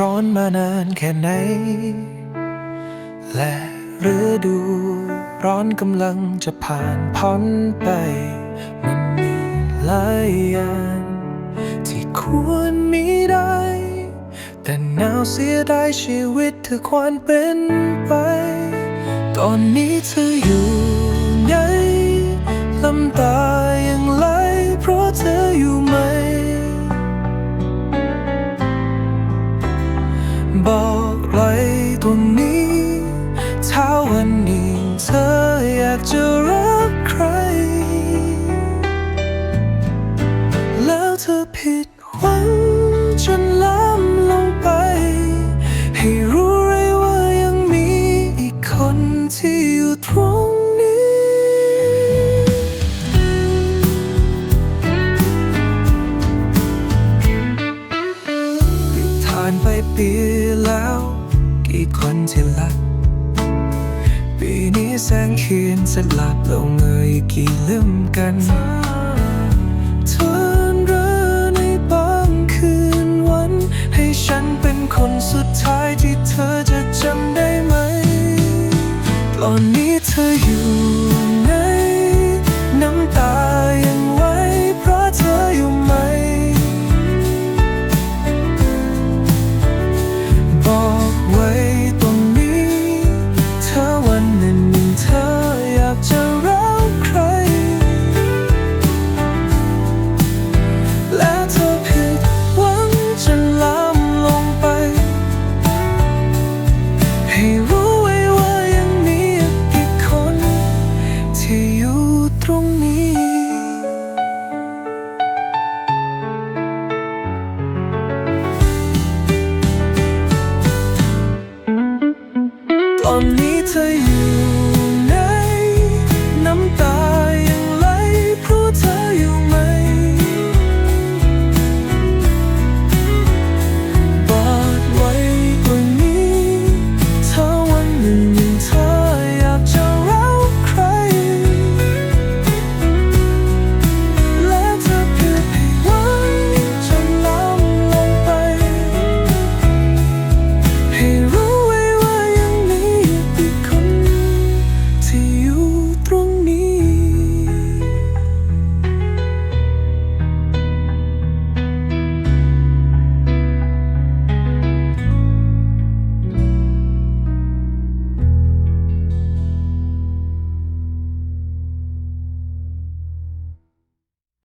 ร้อนมานานแค่ไหน และฤดูร้อนกำลังจะผ่านพ้นไป มันมีหลายอย่างที่ควรมีได้ แต่หนาวเสียดายชีวิตเธอควรเป็นไป ตอนนี้เธออยู่ วันหนึ่งเธออยากจะรักใคร แล้วเธอผิดหวังจนล้ำลงไป ให้รู้ไว้ว่ายังมีอีกคนที่อยู่ตรงนี้ ผ่านไปปีแล้ว กี่คนที่รัก แสงคืนสลับลงเอยกี่ลืมกันเธอรอในบางคืนวัน ให้ฉันเป็นคนสุดท้ายที่เธอจะจำได้ไหม ตอนนี้เธออยู่ อนนี้เธอ